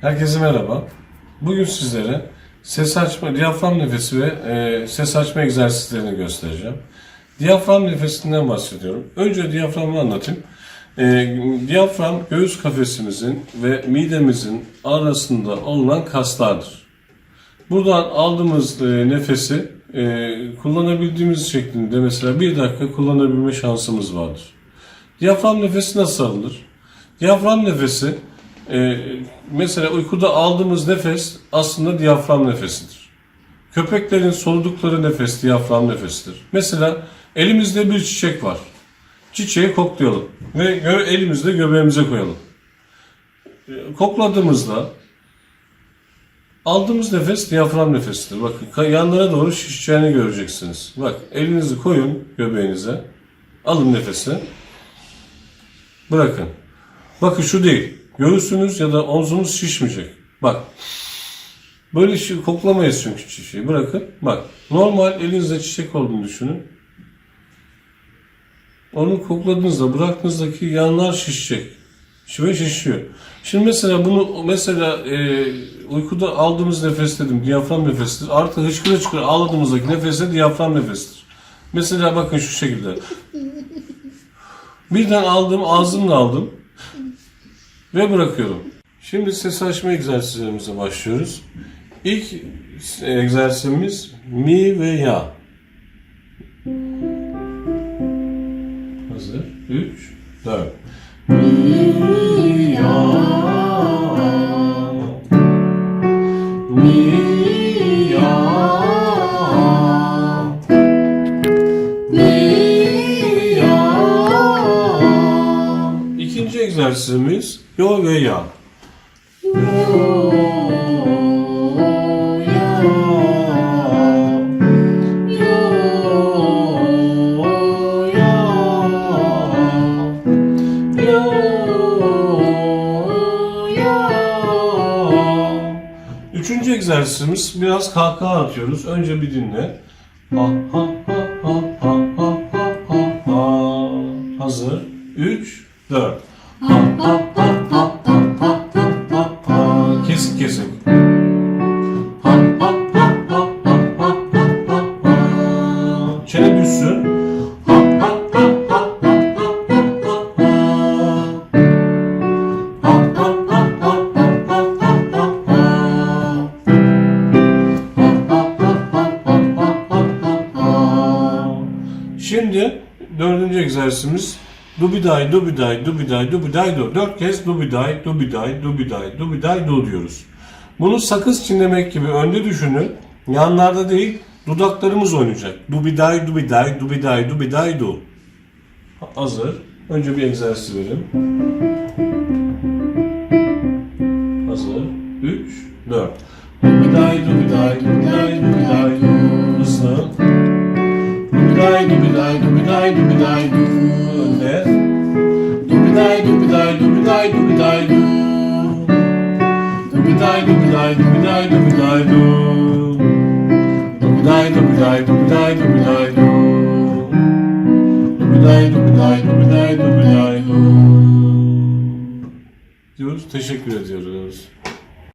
Herkese merhaba. Bugün sizlere ses açma, diyafram nefesi ve e, ses açma egzersizlerini göstereceğim. Diyafram nefesinden bahsediyorum. Önce diyaframı anlatayım. E, diyafram göğüs kafesimizin ve midemizin arasında olunan kaslardır. Buradan aldığımız e, nefesi e, kullanabildiğimiz şeklinde mesela bir dakika kullanabilme şansımız vardır. Diyafram nefesi nasıl alınır? Diyafram nefesi e, mesela uykuda aldığımız nefes aslında diyafram nefesidir. Köpeklerin soludukları nefes diyafram nefesidir. Mesela elimizde bir çiçek var. Çiçeği koklayalım ve elimizde göbeğimize koyalım. E, Kokladığımızda aldığımız nefes diyafram nefesidir. Bakın yanlara doğru şişeceğini göreceksiniz. Bak elinizi koyun göbeğinize. Alın nefesi. Bırakın. Bakın şu değil. Göğsünüz ya da omzunuz şişmeyecek. Bak. Böyle şi- koklamayız çünkü çiçeği. Bırakın. Bak. Normal elinizde çiçek olduğunu düşünün. Onu kokladığınızda bıraktığınızdaki yanlar şişecek. Şive şişiyor. Şimdi mesela bunu mesela e, uykuda aldığımız nefes dedim diyafram nefesidir. Artı hıçkıra hıçkıra ağladığımızdaki nefes de diyafram nefesidir. Mesela bakın şu şekilde. Birden aldım ağzımla aldım ve bırakıyorum. Şimdi ses açma egzersizlerimize başlıyoruz. İlk egzersizimiz mi ve ya. Hazır. 3, 4. Mi, ya. Mi, Yo ve ya. Yo. Yo. Yo. Üçüncü egzersizimiz biraz kahkaha atıyoruz. Önce bir dinle. Ha ha ha ha ha ha ha ha. Hazır. 3 4 dördüncü egzersizimiz dubiday, dubiday, dubiday, dubiday, do. Dört kez dubiday, dubiday, dubiday, dubiday, do diyoruz. Bunu sakız çinlemek gibi önde düşünün. Yanlarda değil, dudaklarımız oynayacak. Dubiday, dubiday, dubiday, dubiday, do. Hazır. Önce bir egzersiz verin. Hazır. 3, 4. Dubiday, dubiday, dubiday, dubiday, do day dubi day dubi day dubi day du önde. Dubi day dubi day dubi day dubi day du. Dubi day Diyoruz, teşekkür ediyoruz.